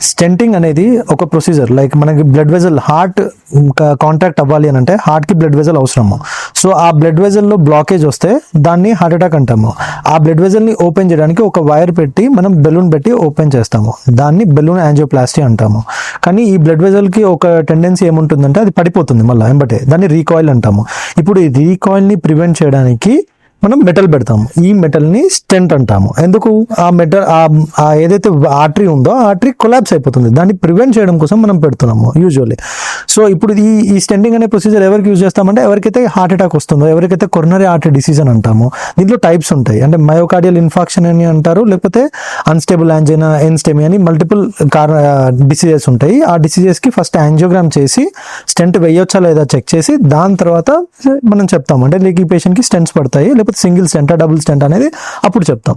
Stenting అనేది ఒక procedure like మనకి బ్లడ్ వెజల్ హార్ట్ కాంటాక్ట్ అవ్వాలి అని అంటే హార్ట్కి బ్లడ్ వెజల్ అవసరము. సో ఆ బ్లడ్ వెజల్లో బ్లాకేజ్ వస్తే దాన్ని హార్ట్ అటాక్ అంటాము. ఆ బ్లడ్ వెజల్ని ఓపెన్ చేయడానికి ఒక వైర్ పెట్టి మనం బెలూన్ పెట్టి ఓపెన్ చేస్తాము. దాన్ని బెలూన్ యాంజియోప్లాస్టీ అంటాము. కానీ ఈ బ్లడ్ వెజల్కి ఒక టెండెన్సీ ఏముంటుందంటే అది పడిపోతుంది మళ్ళీ వెంబటే. దాన్ని రీకాయిల్ అంటాము. ఇప్పుడు ఈ రీకాయిల్ని ప్రివెంట్ చేయడానికి మనం మెటల్ పెడతాము. ఈ మెటల్ని స్టెంట్ అంటాము. ఎందుకు? ఆ మెటల్ ఆ ఏదైతే ఆర్టరీ ఉందో ఆ ఆర్టరీ కొలాబ్స్ అయిపోతుంది. దాన్ని ప్రివెంట్ చేయడం కోసం మనం పెడుతున్నాము యూజువల్లీ సో ఇప్పుడు ఈ ఈ స్టెండింగ్ అనే ప్రొసీజర్ ఎవరికి యూజ్ చేస్తామంటే ఎవరికైతే హార్ట్ అటాక్ వస్తుందో ఎవరికైతే కొరనరీ హార్ట్ డిసీజ్ అని అంటాము దీంట్లో టైప్స్ ఉంటాయి. అంటే మయోకార్డియల్ ఇన్ఫాక్షన్ అని అంటారు లేకపోతే అన్స్టేబుల్ యాంజైనా ఎన్స్టెమి అని మల్టిపుల్ కార్ డిసీజెస్ ఉంటాయి. ఆ డిసీజెస్కి ఫస్ట్ యాంజియోగ్రామ్ చేసి స్టెంట్ వేయొచ్చా లేదా చెక్ చేసి దాని తర్వాత మనం చెప్తాం. అంటే నీకు ఈ పేషెంట్కి స్టెంట్స్ పడతాయి లేకపోతే సింగిల్ స్టెంటా డబుల్ స్టెంట్ అనేది అప్పుడు చెప్తాం.